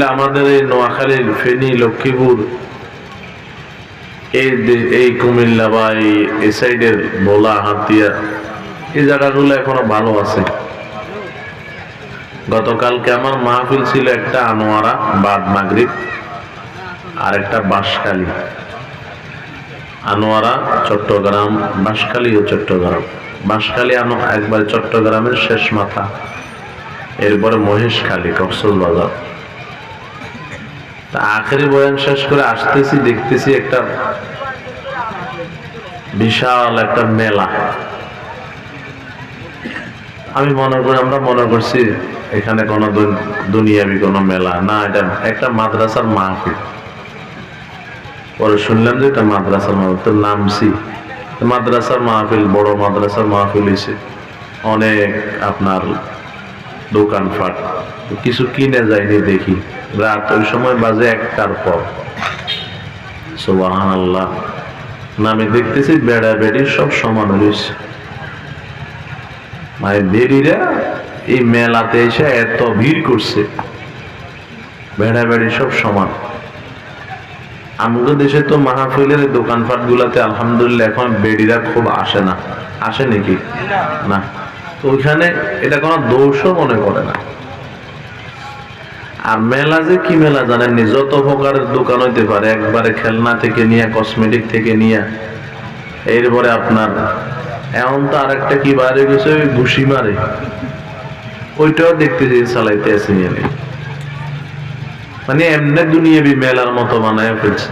আমাদের এই নোয়াখালীর ফেনী, লক্ষ্মীপুর, এই এই কুমিল্লা বা এই সাইডের ভোলা, হাতিয়া, এই জায়গাগুলো এখনও ভালো আছে। গতকালকে আমার মাহফিল ছিল একটা আনোয়ারা, বাদ মাগরিব, আর একটা বাঁশখালী। আনোয়ারা, চট্টগ্রাম, বাঁশখালী ও চট্টগ্রাম। বাঁশখালী আনো, একবার চট্টগ্রামের শেষ মাথা, এরপরে মহেশখালী, কক্সবাজার। আখেরি বয়ান শেষ করে আসতেছি, দেখতেছি একটা বিশাল একটা মেলা। আমি মনে করি, আমরা মনে করছি এখানে কোনো দুন- দুনিয়াবি কোনো মেলা। না, এটা একটা মাদ্রাসার মাহফিল। পরে শুনলাম যে এটা মাদ্রাসার মাহফিল নামছি। মাদ্রাসার মাহফিল, বড় মাদ্রাসার মাহফিল হয়েছে অনেক আপনার দোকানপাট কিছু কিনে যায়নি দেখি। রাত, ওই সময় বাজে একটার পর। সোবাহান আল্লাহ নামে দেখতেছি বেড়া বেড়ি সব সমান রয়েছে। মানে বেড়িরা এই মেলাতে এসে এত ভিড় করছে। বেড়া বেড়ি সব সমান। আমাদের দেশে তো মাহফিলের দোকানপাট গুলাতে আলহামদুলিল্লাহ এখন বেড়িরা খুব আসে না। আসে নাকি? না। ওইখানে এটা কোনো দোষও মনে করে না। আর মেলা যে কি মেলা জানেননি যত প্রকারের দোকান হইতে পারে, একবারে খেলনা থেকে নিয়ে কসমেটিক থেকে নিয়ে, এরপরে আপনার এমন তো আরেকটা কি বাইরে গেছে? ওই ঘুষি মারে। ওইটাও দেখতে যে চালাইতে আছে নিয়ে মানে এমনি দুনিয়াবি মেলার মতো বানায় ফেলছে।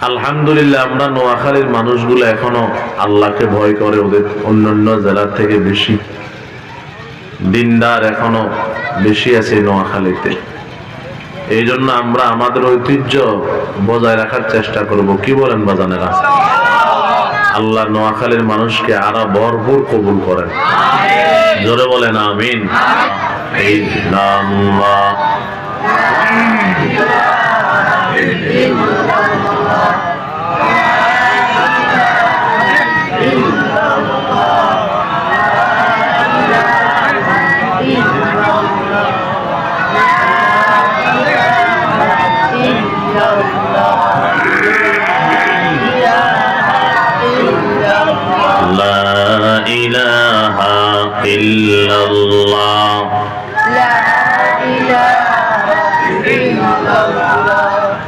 আলহামদুলিল্লাহ, আমরা নোয়াখালীর মানুষগুলো এখনও আল্লাহকে ভয় করে, ওদের অন্যান্য জেলার থেকে বেশি। দিনদার এখনও বেশি আছে নোয়াখালীতে। এই জন্য আমরা আমাদের ঐতিহ্য বজায় রাখার চেষ্টা করব। কি বলেন বাজানেরা? আল্লাহ নোয়াখালীর মানুষকে আরও ভরপুর কবুল করেন। জোরে বলেন, আমিন। এই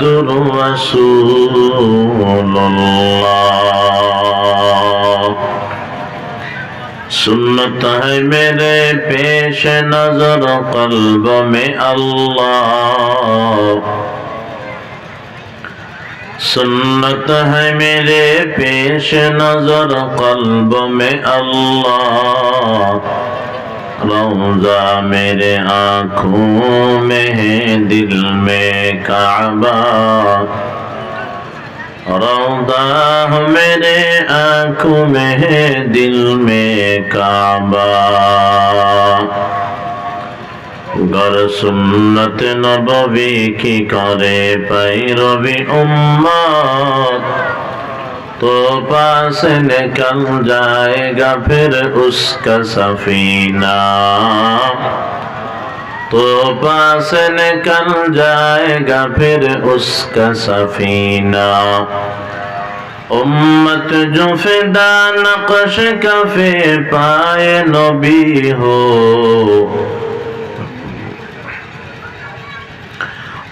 محمد رسول الله سنت ہے میرے پیش نظر قلب میں اللہ سنت ہے میرے پیش نظر قلب میں اللہ रौजा मेरे आँखों में है दिल में काबा। रौदा मेरे आँखों में है दिल में काबा। गर सुन्नत नबवी की करे पैरवी उम्मा तो पास निकल जाएगा फिर उसका सफीना तो पास निकल जाएगा फिर उसका सफीना उम्मत जो फिदा नक्श कफे पाए नबी हो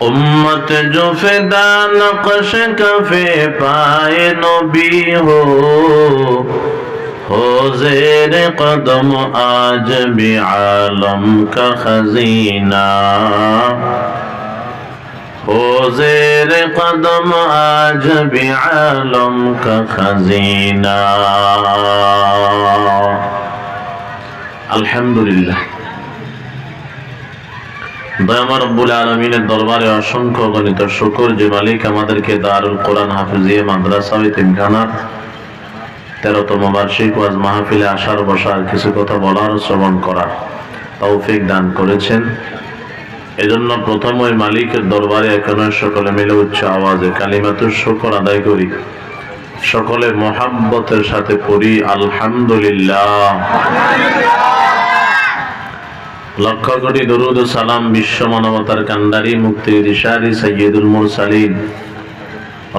امت جو فدا نقش کفے پائے نبی ہو۔ ہو زیر قدم آج بھی عالم کا خزینہ۔ ہو زیر قدم آج بھی عالم کا خزینہ۔ الحمدللہ۔ তেরোতম বার্ষিক আসার, বসার, কিছু কথা বলার, শ্রবণ করার তৌফিক দান করেছেন। এজন্য প্রথম ওই মালিকের দরবারে এখন সকলে মিলে উচ্চ আওয়াজে কালিমাতুর শুকর আদায় করি। সকলে মহাব্বতের সাথে পড়ি, আলহামদুলিল্লাহ। লক্ষ কোটি দরুদ সালাম বিশ্ব মানবতার কান্ডারি মুক্তি দিশারি সৈয়দুল মুরসালিন।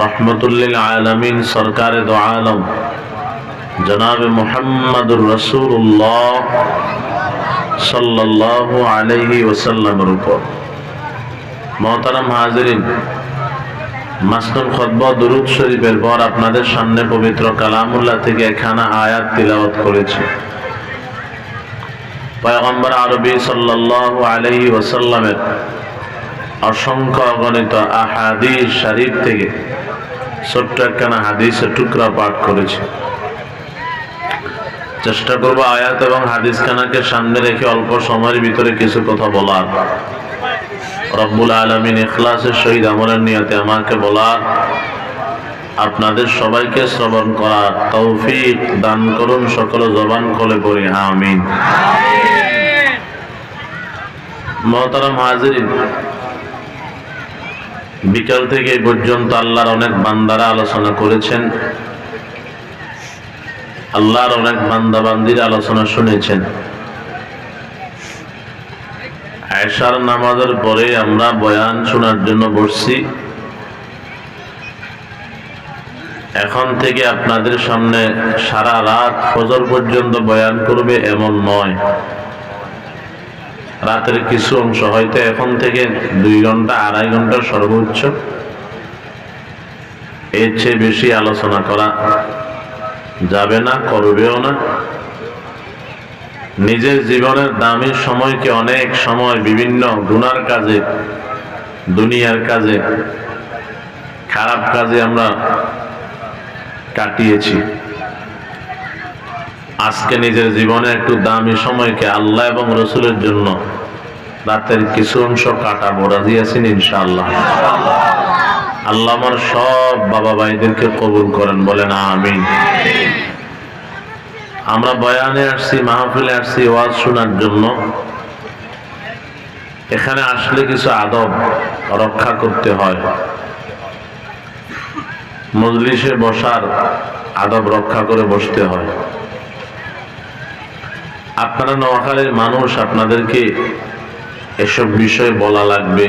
রহমতুল্লিল আলামিন সরকারে দো আলম। জনাব মোহাম্মদুর রসুল্লাহ সাল্লাল্লাহু আলাইহি ওয়াসাল্লামের উপর। মহতারাম হাজিরিন, মাসনুল খতবা দুরুদ শরীফের পর আপনাদের সামনে পবিত্র কালামুল্লাহ থেকে এখানে আয়াত তিলাওয়াত করেছি। পয়গম্বর আরবি সাল্লাল্লাহু আলাইহি ওয়াসাল্লামের অসংখ্য অগণিত আহাদিস শরীফ থেকে ছোট্ট একখানা হাদিসের টুকরা পাঠ করেছি। চেষ্টা করব আয়াত এবং হাদিস খানাকে সামনে রেখে অল্প সময়ের ভিতরে কিছু কথা বলার। রব্বুল আলমিন এখলাসের সহিত আমলের নিয়তে আমাকে বলার আপনাদের সবাইকে শ্রবণ করার তৌফিক দান করুন, সকল জবান খোলে পড়ি, আমিন। মহতারাম হাজিরিন, বিকাল থেকে পর্যন্ত আল্লাহর অনেক বান্দারা আলোচনা করেছেন। আল্লাহর অনেক বান্দা বান্দির আলোচনা শুনেছেন। আয়সার নামাজের পরে আমরা বয়ান শোনার জন্য বসছি। এখন থেকে আপনাদের সামনে সারা রাত ফজর পর্যন্ত বয়ান করবে এমন নয়। রাতের কিছু অংশ হয়তো এখন থেকে দুই ঘণ্টা, আড়াই ঘণ্টা সর্বোচ্চ। এর চেয়ে বেশি আলোচনা করা যাবে না, করবেও না। নিজের জীবনের দামি সময়কে অনেক সময় বিভিন্ন গুনার কাজে, দুনিয়ার কাজে, খারাপ কাজে আমরা কাটিয়েছি। আজকে নিজের জীবনে একটু দামি সময়কে আল্লাহ এবং রসুলের জন্য রাতের কিছু অংশ কাটাবো। রাজি আছেন ইনশাআল্লাহ? আল্লাহ আমার সব বাবা ভাইদেরকে কবুল করেন, বলেন আমিন। আমরা বয়ানে আসছি, মাহফিলে আসছি ওয়াজ শোনার জন্য। এখানে আসলে কিছু আদব রক্ষা করতে হয়। মজলিসে বসার আদব রক্ষা করে বসতে হয়। আপনারা নোয়াখালীর মানুষ, আপনাদেরকে এসব বিষয় বলা লাগবে।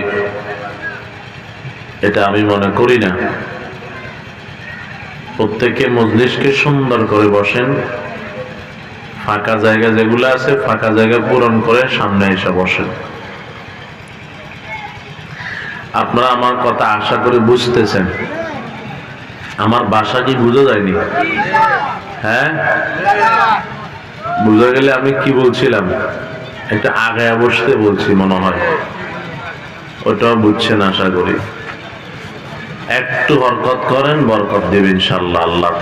এটা আমি মনে করি না। প্রত্যেকে মজলিসকে সুন্দর করে বসেন। ফাঁকা জায়গা যেগুলো আছে, ফাঁকা জায়গা পূরণ করে সামনে এসে বসেন। আপনারা আমার কথা আশা করে বুঝতেছেন। আমার বাসা কি বুঝা যায়নি? হ্যাঁ? বুঝা গেলে আমি কি বলছিলাম? একটা আগে বসতে বলছি মনে হয়। ওটাও বুঝছেন আশা করি। একটু হরকত করেন, বরকত দেবেন ইনশাল্লাহ আল্লাহ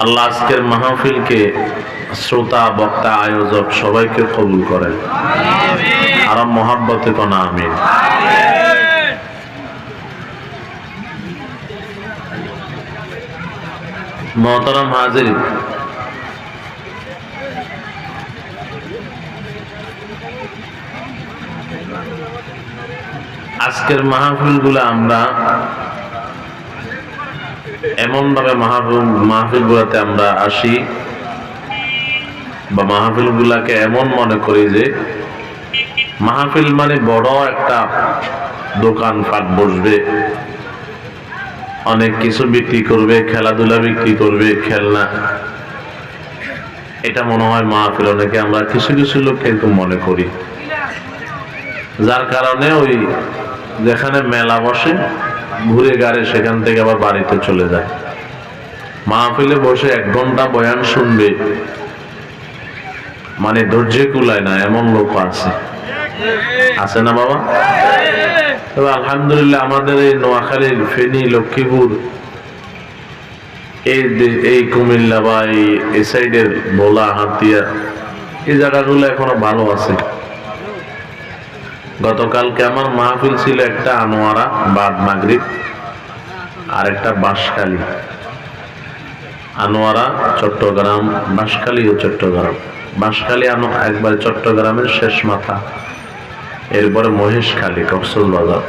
আল্লাহ আজকের মাহফিলকে শ্রোতা, বক্তা, আয়োজক সবাইকে কবুল করেন। আর মহাব্বতে কোন আমিন। মহতারাম হাজির। আজকের মাহফিলগুলো আমরা এমন ভাবে মাহফিল মাহফিল গুলাতে আমরা আসি বা মাহফিল গুলাকে এমন মনে করি যে মাহফিল মানে বড় একটা দোকান পাট বসবে। অনেক কিছু বিক্রি করবে, খেলাধুলা বিক্রি করবে, খেলনা। এটা মনে হয় মাহফিল, অনেকে আমরা কিছু কিছু লোক কিন্তু মনে করি। যার কারণে ওই যেখানে মেলা বসে, ঘুরে গাড়ে সেখান থেকে আবার বাড়িতে চলে যায়। মাহফিলে বসে এক ঘণ্টা বয়ান শুনবে। মানে ধৈর্য কুলায় না, এমন লোক আছে। আছে না বাবা? তবে আলহামদুলিল্লাহ আমাদের এই নোয়াখালীর ফেনী, লক্ষ্মীপুর, এই এই কুমিল্লা বা এই সাইডের ভোলা, হাতিয়া, এই জায়গাগুলো এখনও ভালো আছে। গতকালকে আমার মাহফিল ছিল একটা আনোয়ারা, বাদ মাগরিব, আর একটা বাঁশখালী। আনোয়ারা, চট্টগ্রাম, বাঁশখালী ও চট্টগ্রাম। বাঁশখালী আনো, একবার চট্টগ্রামের শেষ মাথা। এরপরে মহেশখালী কক্সল বাজার।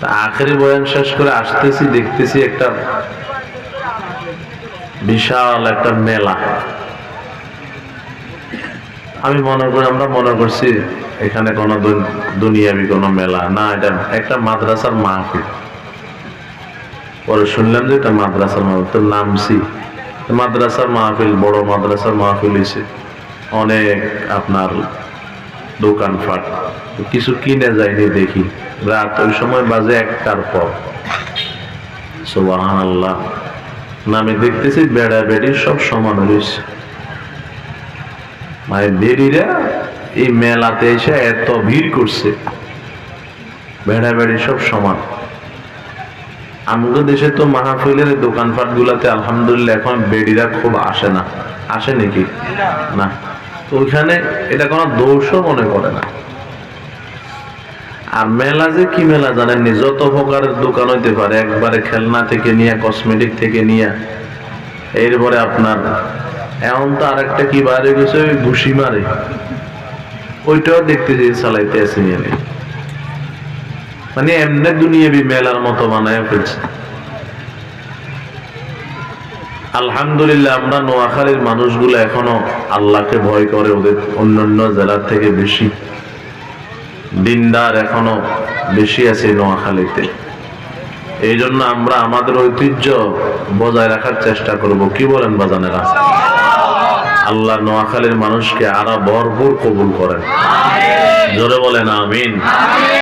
তা আখেরি বয়ান শেষ করে আসতেছি, দেখতেছি একটা বিশাল একটা মেলা। আমি মনে করি, আমরা মনে করছি এখানে কোনো দুনিয়াবি কোনো মেলা। না, এটা একটা মাদ্রাসার মাহফিল। পরে শুনলাম যে এটা মাদ্রাসার মাহফিল নামছি। মাদ্রাসার মাহফিল, বড় মাদ্রাসার মাহফিল হয়েছে অনেক আপনার দোকানপাট কিছু কিনে যায়নি দেখি। রাত ওই সময় বাজে একটার পর। সোবাহান আল্লাহ নামে দেখতেছি বেড়া বেড়ি সব সমান রয়েছে। মানে বেরিরা এই মেলাতে এসে এত ভিড় করছে। বেড়া বেড়ি সব সমান। আমাদের দেশে তো মাহফিলের দোকানপাট গুলাতে আলহামদুলিল্লাহ এখন বেড়িরা খুব আসে না। আসে নাকি? না। ওইখানে এটা কোনো দোষও মনে করে না। আর মেলা যে কি মেলা জানেননি যত প্রকারের দোকান হইতে পারে, একবারে খেলনা থেকে নিয়ে কসমেটিক থেকে নিয়ে, এরপরে আপনার এমন তো আরেকটা কি বাইরে গেছে? ওই ঘুষি মারে। ওইটাও দেখতে যে চালাইতে আছে নিয়ে মানে এমনি দুনিয়াবি মেলার মতো বানায় ফেলছে। আলহামদুলিল্লাহ, আমরা নোয়াখালীর মানুষগুলো এখনও আল্লাহকে ভয় করে, ওদের অন্যান্য জেলার থেকে বেশি। দিনদার এখনও বেশি আছে নোয়াখালীতে। এই জন্য আমরা আমাদের ঐতিহ্য বজায় রাখার চেষ্টা করব। কি বলেন বাজানেরা? আল্লাহ নোয়াখালীর মানুষকে আরও ভরপুর কবুল করেন। জোরে বলেন, আমিন।